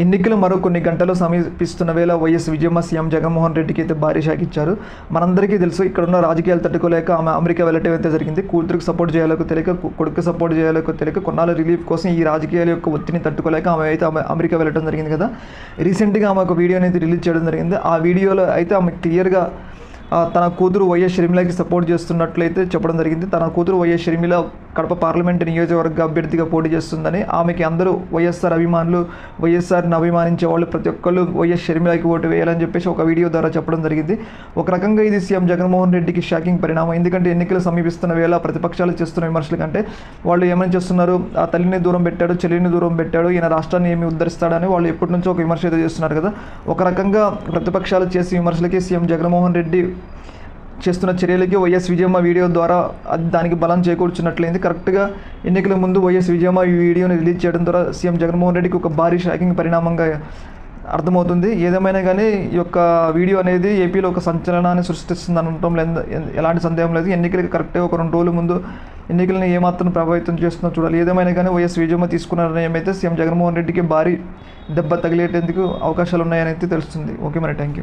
ఎన్నికలు మరో కొన్ని గంటలు సమీపిస్తున్న వేళ వైఎస్ విజయమ్మ సీఎం జగన్మోహన్ రెడ్డికి అయితే భారీ షాక్ ఇచ్చారు. మనందరికీ తెలుసు ఇక్కడ ఉన్న రాజకీయాలు తట్టుకోలేక ఆమె అమెరికా వెళ్ళటం అయితే జరిగింది. కూతురికి సపోర్ట్ చేయాలో తెలియక కొడుకు సపోర్ట్ చేయాలో తెలియక కొన్నాళ్ళ రిలీఫ్ కోసం ఈ రాజకీయాల యొక్క ఒత్తిడిని తట్టుకోలేక ఆమె అయితే ఆమె అమెరికా వెళ్ళటం జరిగింది కదా. రీసెంట్గా ఆమె ఒక వీడియో అనేది రిలీజ్ చేయడం జరిగింది. ఆ వీడియోలో అయితే ఆమె క్లియర్గా తన కూతురు వైఎస్ షర్మిలకి సపోర్ట్ చేస్తున్నట్లయితే చెప్పడం జరిగింది. తన కూతురు వైఎస్ షర్మిల కడప పార్లమెంటు నియోజకవర్గ అభ్యర్థిగా పోటీ చేస్తుందని ఆమెకి అందరూ వైఎస్ఆర్ అభిమానులు వైఎస్ఆర్ని అభిమానించే వాళ్ళు ప్రతి ఒక్కళ్ళు వైఎస్ షర్మిలకి ఓటు వేయాలని చెప్పేసి ఒక వీడియో ద్వారా చెప్పడం జరిగింది. ఒక రకంగా ఇది సీఎం జగన్మోహన్ రెడ్డికి షాకింగ్ పరిణామం. ఎందుకంటే ఎన్నికలు సమీపిస్తున్న వేళ ప్రతిపక్షాలు చేస్తున్న విమర్శల కంటే వాళ్ళు ఏమని చేస్తున్నారు? ఆ తల్లిని దూరం పెట్టాడు చెల్లిని దూరం పెట్టాడు ఈయన రాష్ట్రాన్ని ఏమి ఉద్ధరిస్తాడని వాళ్ళు ఎప్పటి నుంచో ఒక విమర్శ అయితే చేస్తున్నారు కదా. ఒక రకంగా ప్రతిపక్షాలు చేసే విమర్శలకి సీఎం జగన్మోహన్ రెడ్డి చేస్తున్న చర్యలకి వైఎస్ విజయమ్మ వీడియో ద్వారా అది దానికి బలం చేకూర్చున్నట్లయింది. కరెక్ట్గా ఎన్నికల ముందు వైఎస్ విజయమ్మ ఈ వీడియోని రిలీజ్ చేయడం ద్వారా సీఎం జగన్మోహన్ రెడ్డికి ఒక భారీ షాకింగ్ పరిణామంగా అర్థమవుతుంది. ఏదేమైనా కానీ ఈ యొక్క వీడియో అనేది ఏపీలో ఒక సంచలనాన్ని సృష్టిస్తుంది అనటం లేదు. ఎలాంటి సందేహం లేదు. ఎన్నికలకి కరెక్ట్గా ఒక రెండు రోజుల ముందు ఎన్నికలను ఏమాత్రం ప్రభావితం చేస్తుందో చూడాలి. ఏదేమైనా కానీ వైఎస్ విజయమ్మ తీసుకున్న నిర్ణయం అయితే సీఎం జగన్మోహన్ రెడ్డికి భారీ దెబ్బ తగిలేటందుకు అవకాశాలు ఉన్నాయని అయితే తెలుస్తుంది. ఓకే మరి థ్యాంక్ యూ